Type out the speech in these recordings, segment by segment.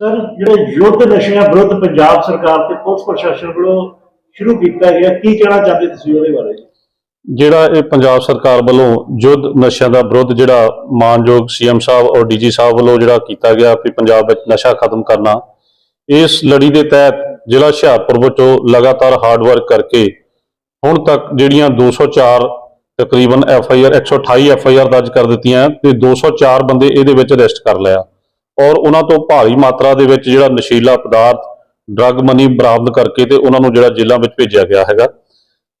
Sir, ਜਿਹੜੇ ਯੁੱਧ ਨਸ਼ਿਆਂ ਵਿਰੁੱਧ ਪੰਜਾਬ ਸਰਕਾਰ ਤੇ ਪੁਲਿਸ ਪ੍ਰਸ਼ਾਸਨ ਵੱਲੋਂ ਸ਼ੁਰੂ ਕੀਤਾ ਗਿਆ, ਕੀ ਕਹਿਣਾ ਚਾਹੁੰਦੇ ਤੁਸੀਂ ਉਹਦੇ ਬਾਰੇ? ਜਿਹੜਾ ਇਹ ਪੰਜਾਬ ਸਰਕਾਰ ਵੱਲੋਂ ਯੁੱਧ ਨਸ਼ਿਆਂ ਦਾ ਵਿਰੁੱਧ ਜਿਹੜਾ ਮਾਨਯੋਗ ਸੀਐਮ ਸਾਹਿਬ ਔਰ ਡੀਜੀ ਸਾਹਿਬ ਵੱਲੋਂ ਜਿਹੜਾ ਕੀਤਾ ਗਿਆ ਕਿ ਪੰਜਾਬ ਵਿੱਚ ਨਸ਼ਾ ਖਤਮ ਕਰਨਾ, ਇਸ ਲੜੀ ਦੇ ਤਹਿਤ ਜ਼ਿਲ੍ਹਾ ਹੁਸ਼ਿਆਰਪੁਰ ਵਿੱਚੋਂ ਲਗਾਤਾਰ ਹਾਰਡ ਵਰਕ ਕਰਕੇ ਹੁਣ ਤੱਕ ਜਿਹੜੀਆਂ 204 ਤਕਰੀਬਨ F I R 128 F I R ਦਰਜ ਕਰ ਦਿੱਤੀਆਂ ਤੇ 204 ਬੰਦੇ ਇਹਦੇ ਵਿੱਚ ਅਰੈਸਟ ਕਰ ਲਿਆ। ਔਰ ਉਹਨਾਂ ਤੋਂ ਭਾਰੀ ਮਾਤਰਾ ਦੇ ਵਿੱਚ ਜਿਹੜਾ ਨਸ਼ੀਲਾ ਪਦਾਰਥ ਡਰੱਗ ਮਨੀ ਬਰਾਮਦ ਕਰਕੇ ਤੇ ਉਹਨਾਂ ਨੂੰ ਜਿਹੜਾ ਜੇਲ੍ਹਾਂ ਵਿੱਚ ਭੇਜਿਆ ਗਿਆ ਹੈਗਾ।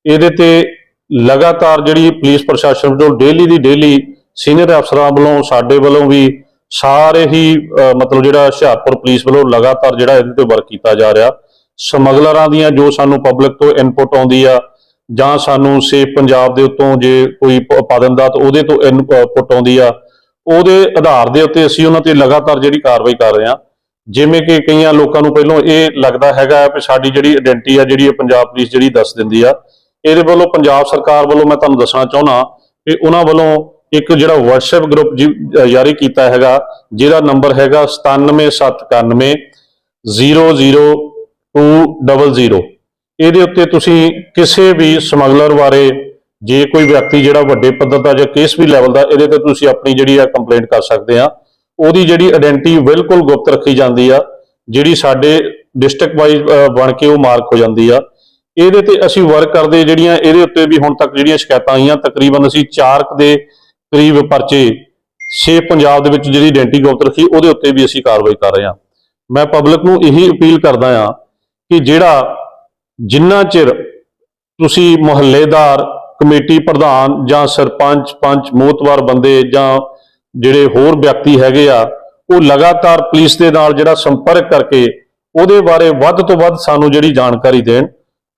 ਇਹਦੇ ਤੇ ਲਗਾਤਾਰ ਜਿਹੜੀ ਪੁਲਿਸ ਪ੍ਰਸ਼ਾਸਨ ਵੱਲੋਂ ਡੇਲੀ ਦੀ ਡੇਲੀ ਸੀਨੀਅਰ ਅਫਸਰਾਂ ਵੱਲੋਂ, ਸਾਡੇ ਵੱਲੋਂ ਵੀ ਸਾਰੇ ਹੀ ਮਤਲਬ ਜਿਹੜਾ ਹੁਸ਼ਿਆਰਪੁਰ ਪੁਲਿਸ ਵੱਲੋਂ ਲਗਾਤਾਰ ਜਿਹੜਾ ਇਹਦੇ ਤੇ ਵਰਕ ਕੀਤਾ ਜਾ ਰਿਹਾ। ਸਮਗਲਰਾਂ ਦੀਆਂ ਜੋ ਸਾਨੂੰ ਪਬਲਿਕ ਤੋਂ ਇਨਪੁਟ ਆਉਂਦੀ ਆ, ਜਾਂ ਸਾਨੂੰ ਸੇਫ ਪੰਜਾਬ ਦੇ ਉੱਤੋਂ ਜੇ ਕੋਈ ਪ- ਪਾ ਦਿੰਦਾ ਤਾਂ ਉਹਦੇ ਤੋਂ ਇਨਪੁਟ ਆਉਂਦੀ ਆ। ਉਹਦੇ ਆਧਾਰ ਦੇ ਉੱਤੇ ਅਸੀਂ ਉਹਨਾਂ ਤੇ ਲਗਾਤਾਰ ਜਿਹੜੀ ਕਾਰਵਾਈ ਕਰ ਰਹੇ ਹਾਂ। ਜਿਵੇਂ ਕਿ ਕਈਆਂ ਲੋਕਾਂ ਨੂੰ ਪਹਿਲਾਂ ਇਹ ਲੱਗਦਾ ਹੈਗਾ ਕਿ ਸਾਡੀ ਜਿਹੜੀ ਆਇਡੈਂਟੀ ਆ, ਜਿਹੜੀ ਇਹ ਪੰਜਾਬ ਪੁਲਿਸ ਜਿਹੜੀ ਦੱਸ ਦਿੰਦੀ ਆ, ਇਹਦੇ ਵੱਲੋਂ ਪੰਜਾਬ ਸਰਕਾਰ ਵੱਲੋਂ ਮੈਂ ਤੁਹਾਨੂੰ ਦੱਸਣਾ ਚਾਹੁੰਦਾ ਕਿ ਉਹਨਾਂ ਵੱਲੋਂ ਇੱਕ ਜਿਹੜਾ WhatsApp ਗਰੁੱਪ ਜੀ- ਜਾਰੀ ਕੀਤਾ ਹੈਗਾ, ਜਿਹਦਾ ਨੰਬਰ ਹੈਗਾ 97791 00200 ਇਹਦੇ ਉੱਤੇ ਤੁਸੀਂ ਕਿਸੇ ਵੀ ਸਮਗਲਰ ਬਾਰੇ ਜੇ ਕੋਈ ਵਿਅਕਤੀ ਜਿਹੜਾ ਵੱਡੇ ਪੱਧਰ ਦਾ ਜਾਂ ਕਿਸ ਵੀ ਲੈਵਲ ਦਾ, ਇਹਦੇ ਤੇ ਤੁਸੀਂ ਆਪਣੀ ਜਿਹੜੀ ਆ ਕੰਪਲੇਂਟ ਕਰ ਸਕਦੇ ਆ। ਉਹਦੀ ਜਿਹੜੀ ਆਇਡੈਂਟੀ ਬਿਲਕੁਲ ਗੁਪਤ ਰੱਖੀ ਜਾਂਦੀ ਆ, ਜਿਹੜੀ ਸਾਡੇ ਡਿਸਟ੍ਰਿਕਟ ਵਾਈਜ਼ ਬਣ ਕੇ ਉਹ ਮਾਰਕ ਹੋ ਜਾਂਦੀ ਆ। ਇਹਦੇ ਤੇ ਅਸੀਂ ਵਰਕ ਕਰਦੇ ਜਿਹੜੀਆਂ, ਇਹਦੇ ਉੱਤੇ ਵੀ ਹੁਣ ਤੱਕ ਜਿਹੜੀਆਂ ਸ਼ਿਕਾਇਤਾਂ ਆਈਆਂ, ਤਕਰੀਬਨ ਅਸੀਂ 4 ਦੇ ਕਰੀਬ ਪਰਚੇ ਸੇਫ ਪੰਜਾਬ ਦੇ ਵਿੱਚ ਜਿਹੜੀ ਆਇਡੈਂਟੀ ਗੁਪਤ ਰੱਖੀ, ਉਹਦੇ ਉੱਤੇ ਵੀ ਅਸੀਂ ਕਾਰਵਾਈ ਕਰ ਰਹੇ ਹਾਂ ਮੈਂ ਪਬਲਿਕ ਨੂੰ ਇਹੀ ਅਪੀਲ ਕਰਦਾ ਹਾਂ ਕਿ ਜਿਹੜਾ ਜਿੰਨਾ ਚਿਰ ਤੁਸੀਂ ਮੁਹੱਲੇਦਾਰ ਕਮੇਟੀ ਪ੍ਰਧਾਨ ਜਾਂ ਸਰਪੰਚ, ਪੰਚ, ਮੋਤਵਾਰ ਬੰਦੇ ਜਾਂ ਜਿਹੜੇ ਹੋਰ ਵਿਅਕਤੀ ਹੈਗੇ ਆ, ਉਹ ਲਗਾਤਾਰ ਪੁਲਿਸ ਦੇ ਨਾਲ ਜਿਹੜਾ ਸੰਪਰਕ ਕਰਕੇ ਉਹਦੇ ਬਾਰੇ ਵੱਧ ਤੋਂ ਵੱਧ ਸਾਨੂੰ ਜਿਹੜੀ ਜਾਣਕਾਰੀ ਦੇਣ।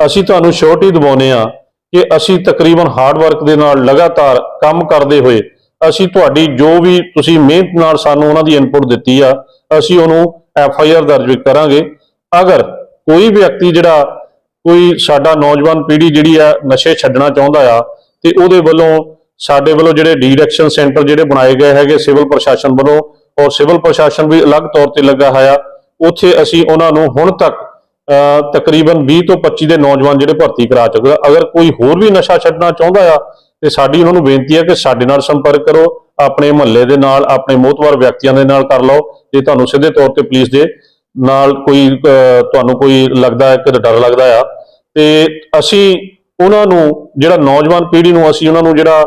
ਅਸੀਂ ਤੁਹਾਨੂੰ ਸ਼ੋਰਟੀ ਦਿਵਾਉਨੇ ਆ ਕਿ ਅਸੀਂ ਤਕਰੀਬਨ ਹਾਰਡ ਵਰਕ ਦੇ ਨਾਲ ਲਗਾਤਾਰ ਕੰਮ ਕਰਦੇ ਹੋਏ ਅਸੀਂ ਤੁਹਾਡੀ ਜੋ ਵੀ ਤੁਸੀਂ ਮਿਹਨਤ ਨਾਲ ਸਾਨੂੰ ਉਹਨਾਂ ਦੀ ਇਨਪੁਟ ਦਿੱਤੀ ਆ, ਅਸੀਂ ਉਹਨੂੰ ਐਫ ਆਈ ਆਰ ਦਰਜ ਵੀ ਕਰਾਂਗੇ। ਅਗਰ ਕੋਈ ਵਿਅਕਤੀ ਜਿਹੜਾ ਕੋਈ ਸਾਡਾ ਨੌਜਵਾਨ ਪੀੜ੍ਹੀ ਜਿਹੜੀ ਆ ਨਸ਼ੇ ਛੱਡਣਾ ਚਾਹੁੰਦਾ ਆ ਤੇ ਉਹਦੇ ਵੱਲੋਂ ਸਾਡੇ ਵੱਲੋਂ ਜਿਹੜੇ ਡੀਡਕਸ਼ਨ ਸੈਂਟਰ ਜਿਹੜੇ ਬਣਾਏ ਗਏ ਹੈਗੇ ਸਿਵਲ ਪ੍ਰਸ਼ਾਸਨ ਵੱਲੋਂ ਔਰ ਸਿਵਲ ਪ੍ਰਸ਼ਾਸਨ ਵੀ ਅਲੱਗ ਤੌਰ ਤੇ ਲੱਗਾ ਹੋਇਆ ਉੱਥੇ ਅਸੀਂ ਉਹਨਾਂ ਨੂੰ ਹੁਣ ਤੱਕ ਅਹ, ਤਕਰੀਬਨ 20 ਤੋਂ 25 ਦੇ ਨੌਜਵਾਨ ਜਿਹੜੇ ਭਰਤੀ ਕਰਾ ਚੁੱਕੇ ਆ। ਅਗਰ ਕੋਈ ਹੋਰ ਵੀ ਨਸ਼ਾ ਛੱਡਣਾ ਚਾਹੁੰਦਾ ਆ ਤੇ ਸਾਡੀ ਉਹਨਾਂ ਨੂੰ ਬੇਨਤੀ ਹੈ ਕਿ ਸਾਡੇ ਨਾਲ ਸੰਪਰਕ ਕਰੋ ਆਪਣੇ ਮੁਹੱਲੇ ਦੇ ਨਾਲ ਆਪਣੇ ਮੋਹਤਵਾਰ ਵਿਅਕਤੀਆਂ ਦੇ ਨਾਲ ਕਰ ਲਓ ਜੇ ਤੁਹਾਨੂੰ ਸਿੱਧੇ ਤੌਰ ਤੇ ਪੁਲਿਸ ਦੇ ਨਾਲ ਕੋਈ ਤੁਹਾਨੂੰ ਕੋਈ ਲੱਗਦਾ ਹੈ ਕਿ ਡਰ ਲੱਗਦਾ ਆ, ਤੇ ਅਸੀਂ ਉਹਨਾਂ ਨੂੰ, ਜਿਹੜਾ ਨੌਜਵਾਨ ਪੀੜ੍ਹੀ ਨੂੰ ਅਸੀਂ ਉਹਨਾਂ ਨੂੰ ਜਿਹੜਾ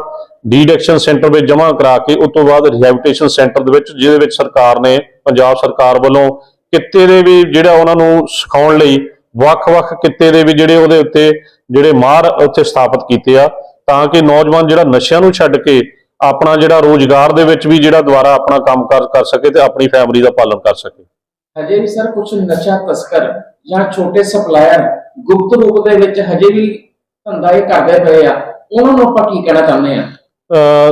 ਡੀਡੈਕਸ਼ਨ ਸੈਂਟਰ ਵਿੱਚ ਜਮ੍ਹਾਂ ਕਰਾ ਕੇ, ਉਸ ਤੋਂ ਬਾਅਦ ਰਿਹੈਬਿਲਿਟੇਸ਼ਨ ਸੈਂਟਰ ਦੇ ਵਿੱਚ, ਜਿਹਦੇ ਵਿੱਚ ਸਰਕਾਰ ਨੇ, ਪੰਜਾਬ ਸਰਕਾਰ ਵੱਲੋਂ ਕਿੱਤੇ ਦੇ ਵੀ ਜਿਹੜਾ ਉਹਨਾਂ ਨੂੰ ਸਿਖਾਉਣ ਲਈ, ਵੱਖ-ਵੱਖ ਕਿੱਤੇ ਦੇ ਵੀ ਜਿਹੜੇ ਉਹਦੇ ਉੱਤੇ, ਜਿਹੜੇ ਮਾਹਰ ਉੱਥੇ ਸਥਾਪਿਤ ਕੀਤੇ ਆ, ਤਾਂ ਕਿ ਨੌਜਵਾਨ ਜਿਹੜਾ ਨਸ਼ਿਆਂ ਨੂੰ ਛੱਡ ਕੇ ਆਪਣਾ ਜਿਹੜਾ ਰੋਜ਼ਗਾਰ ਦੇ ਵਿੱਚ ਵੀ ਜਿਹੜਾ ਦੁਬਾਰਾ ਆਪਣਾ ਕੰਮਕਾਰ ਕਰ ਸਕੇ ਤੇ ਆਪਣੀ ਫੈਮਿਲੀ ਦਾ ਪਾਲਣ ਕਰ ਸਕੇ। ਹਜੇ ਵੀ ਸਰ ਕੁਝ ਨਸ਼ਾ ਤਸਕਰ ਜਾਂ ਛੋਟੇ ਸਪਲਾਇਰ ਗੁਪਤ ਰੂਪ ਦੇ ਵਿੱਚ ਹਜੇ ਵੀ ਧੰਦਾ ਇਹ ਕਰਦੇ ਪਏ ਆ, ਉਹਨਾਂ ਨੂੰ ਆਪਾਂ ਕੀ ਕਹਿਣਾ ਚਾਹੁੰਦੇ ਆ?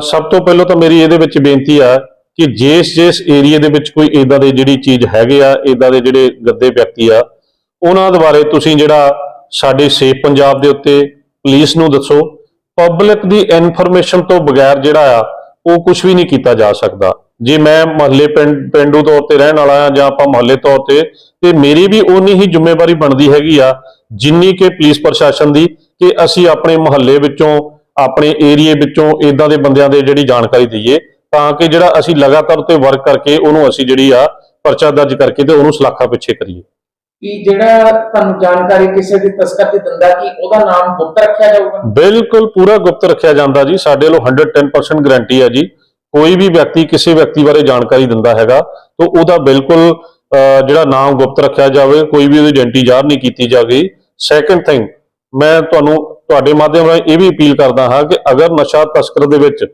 ਸਭ ਤੋਂ ਪਹਿਲਾਂ ਤਾਂ ਮੇਰੀ ਇਹਦੇ ਵਿੱਚ ਬੇਨਤੀ ਆ ਕਿ ਜਿਸ ਜਿਸ ਏਰੀਆ ਦੇ ਵਿੱਚ ਕੋਈ ਇਦਾਂ ਦੇ ਜਿਹੜੀ ਚੀਜ਼ ਹੈਗੇ ਆ ਇਦਾਂ ਦੇ ਜਿਹੜੇ ਗੱਦੇ ਵਿਅਕਤੀ ਆ, ਉਹਨਾਂ ਦੇ ਬਾਰੇ ਤੁਸੀਂ ਜਿਹੜਾ ਸਾਡੇ ਸੇਫ ਪੰਜਾਬ ਦੇ ਉੱਤੇ ਪੁਲਿਸ ਨੂੰ ਦੱਸੋ। ਪਬਲਿਕ ਦੀ ਇਨਫੋਰਮੇਸ਼ਨ ਤੋਂ ਬਗੈਰ ਜਿਹੜਾ ਆ, ਉਹ ਕੁਝ ਵੀ ਨਹੀਂ ਕੀਤਾ ਜਾ ਸਕਦਾ। ਜੇ ਮੈਂ ਮਹੱਲੇ ਪਿੰਡ ਪਿੰਡੂ ਤੌਰ ਤੇ ਰਹਿਣ ਵਾਲਾ ਆ ਜਾਂ ਆਪਾਂ ਮਹੱਲੇ ਤੌਰ ਤੇ ਤੇ ਮੇਰੀ ਵੀ ਓਨੀ ਹੀ ਜ਼ਿੰਮੇਵਾਰੀ ਬਣਦੀ ਹੈਗੀ ਆ ਜਿੰਨੀ ਕਿ ਪੁਲਿਸ ਪ੍ਰਸ਼ਾਸਨ ਦੀ ਕਿ ਅਸੀਂ ਆਪਣੇ ਮੁਹੱਲੇ ਵਿੱਚੋਂ ਆਪਣੇ ਏਰੀਏ ਵਿੱਚੋਂ ਇਦਾਂ ਦੇ ਬੰਦਿਆਂ ਦੇ ਜਿਹੜੀ ਜਾਣਕਾਰੀ ਦਈਏ ਤਾਂ ਕਿ ਜਿਹੜਾ ਅਸੀਂ ਲਗਾਤਾਰ ਉੱਤੇ ਵਰਕ ਕਰਕੇ ਉਹਨੂੰ ਅਸੀਂ ਜਿਹੜੀ ਆ ਪਰਚਾ ਦਰਜ ਕਰਕੇ ਤੇ ਉਹਨੂੰ ਸਲਾਖਾ ਪਿੱਛੇ ਕਰੀਏ। ਕਿ ਜਿਹੜਾ ਤੁਹਾਨੂੰ ਜਾਣਕਾਰੀ ਕਿਸੇ ਦੀ ਤਸਕਰ ਦੀ ਦਿੰਦਾ ਕਿ ਉਹਦਾ ਨਾਮ ਗੁਪਤ ਰੱਖਿਆ ਜਾਊਗਾ? ਬਿਲਕੁਲ ਪੂਰਾ ਗੁਪਤ ਰੱਖਿਆ ਜਾਂਦਾ ਜੀ ਸਾਡੇ ਵੱਲੋਂ 110% ਗਾਰੰਟੀ ਹੈ ਜੀ। ਕੋਈ ਵੀ ਵਿਅਕਤੀ ਕਿਸੇ ਵਿਅਕਤੀ ਬਾਰੇ ਜਾਣਕਾਰੀ ਦਿੰਦਾ ਹੈਗਾ, ਤਾਂ ਉਹਦਾ ਬਿਲਕੁਲ ਜਿਹੜਾ ਨਾਮ ਗੁਪਤ ਰੱਖਿਆ ਜਾਵੇ, ਕੋਈ ਵੀ ਉਹਦੀ ਆਇਡੈਂਟੀ ਜ਼ਾਹਰ ਨਹੀਂ ਕੀਤੀ ਜਾਵੇ ਸੈਕੰਡ ਥਿੰਗ ਮੈਂ ਤੁਹਾਨੂੰ, ਤੁਹਾਡੇ ਮਾਧਿਅਮ ਰਾਹੀਂ ਇਹ ਵੀ ਅਪੀਲ ਕਰਦਾ ਹਾਂ ਕਿ ਅਗਰ ਨਸ਼ਾ ਤਸਕਰ ਦੇ ਵਿੱਚ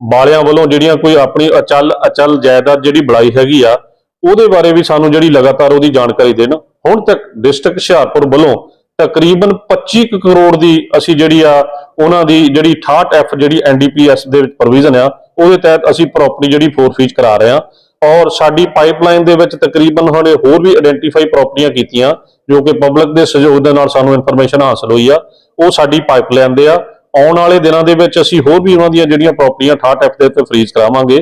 ਵਾਲਿਆਂ ਵੱਲੋਂ ਜਿਹੜੀਆਂ ਕੋਈ ਆਪਣੀ ਅਚਲ ਅਚਲ ਜਾਇਦਾਦ ਜਿਹੜੀ ਬੜਾਈ ਹੈਗੀ ਆ, ਉਹਦੇ ਬਾਰੇ ਵੀ ਸਾਨੂੰ ਜਿਹੜੀ ਲਗਾਤਾਰ ਉਹਦੀ ਜਾਣਕਾਰੀ ਦੇਣ। ਹੁਣ ਤੱਕ ਡਿਸਟ੍ਰਿਕਟ ਹੁਸ਼ਿਆਰਪੁਰ ਵੱਲੋਂ ਤਕਰੀਬਨ 25 ਕੁ ਕਰੋੜ ਦੀ ਅਸੀਂ ਜਿਹੜੀ ਆ, ਉਹਨਾਂ ਦੀ ਜਿਹੜੀ 68 ਐਫ ਜਿਹੜੀ ਐਨਡੀਪੀਐਸ ਦੇ ਵਿੱਚ ਪ੍ਰੋਵੀਜ਼ਨ ਆ ਉਹਦੇ ਤਹਿਤ ਅਸੀਂ ਪ੍ਰਾਪਰਟੀ ਜਿਹੜੀ ਫੋਰਫੀਚ ਕਰਾ ਰਹੇ ਹਾਂ। ਔਰ ਸਾਡੀ ਪਾਈਪਲਾਈਨ ਦੇ ਵਿੱਚ ਤਕਰੀਬਨ ਸਾਡੇ ਹੋਰ ਵੀ ਆਇਡੈਂਟੀਫਾਈ ਪ੍ਰਾਪਰਟੀਆਂ ਕੀਤੀਆਂ, ਜੋ ਕਿ ਪਬਲਿਕ ਦੇ ਸਹਿਯੋਗ ਦੇ ਨਾਲ ਸਾਨੂੰ ਇਨਫੋਰਮੇਸ਼ਨ ਹਾਸਲ ਹੋਈ ਆ। ਉਹ ਸਾਡੀ ਪਾਈਪਲਾਈਨ ਦੇ ਆ। ਆਉਣ ਵਾਲੇ ਦਿਨਾਂ ਦੇ ਵਿੱਚ ਅਸੀਂ ਹੋਰ ਵੀ ਉਹਨਾਂ ਦੀਆਂ ਜਿਹੜੀਆਂ ਪ੍ਰਾਪਰਟੀਆਂ 68 ਐਫ ਦੇ ਉੱਤੇ ਫ੍ਰੀਜ਼ ਕਰਾਵਾਂਗੇ।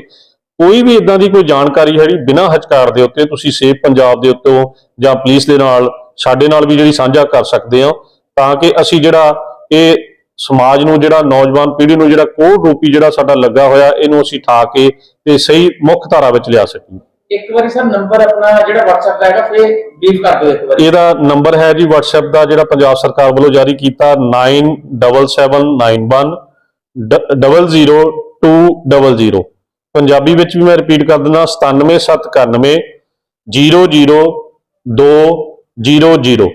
ਕੋਈ ਵੀ ਇਦਾਂ ਦੀ ਕੋਈ ਜਾਣਕਾਰੀ ਹੈ ਜਿਹੜੀ ਬਿਨਾਂ ਹਚਕਾਰ ਦੇ ਉੱਤੇ ਤੁਸੀਂ ਸੇਵ ਪੰਜਾਬ ਦੇ ਉੱਤੋਂ ਜਾਂ ਪੁਲਿਸ ਦੇ ਨਾਲ, ਸਾਡੇ ਨਾਲ ਵੀ ਜਿਹੜੀ ਸਾਂਝਾ ਕਰ ਸਕਦੇ ਹੋ, ਤਾਂ ਕਿ ਅਸੀਂ ਜਿਹੜਾ ਇਹ ਸਮਾਜ ਨੂੰ ਜਿਹੜਾ ਨੌਜਵਾਨ ਪੀੜ੍ਹੀ ਨੂੰ ਜਿਹੜਾ ਕੋਡ ਰੂਪੀ ਜਿਹੜਾ ਸਾਡਾ ਲੱਗਾ ਹੋਇਆ ਇਹਨੂੰ ਅਸੀਂ ਠਾ ਕੇ ਤੇ ਸਹੀ ਮੁੱਖ ਧਾਰਾ ਵਿੱਚ ਲਿਆ ਸਕੀਏ। ਇੱਕ ਵਾਰੀ ਸਰ ਨੰਬਰ ਆਪਣਾ ਜਿਹੜਾ WhatsApp ਦਾ ਹੈਗਾ ਫੇਰ ਬੀਫ ਕਰ ਦਿਓ ਇੱਕ ਵਾਰੀ। ਇਹਦਾ ਨੰਬਰ ਹੈ ਜੀ WhatsApp ਦਾ ਜਿਹੜਾ ਪੰਜਾਬ ਸਰਕਾਰ ਵੱਲੋਂ ਜਾਰੀ ਕੀਤਾ 9771 00200 ਪੰਜਾਬੀ ਵਿੱਚ ਵੀ ਮੈਂ ਰਿਪੀਟ ਕਰ ਦਿੰਦਾ 97791 00200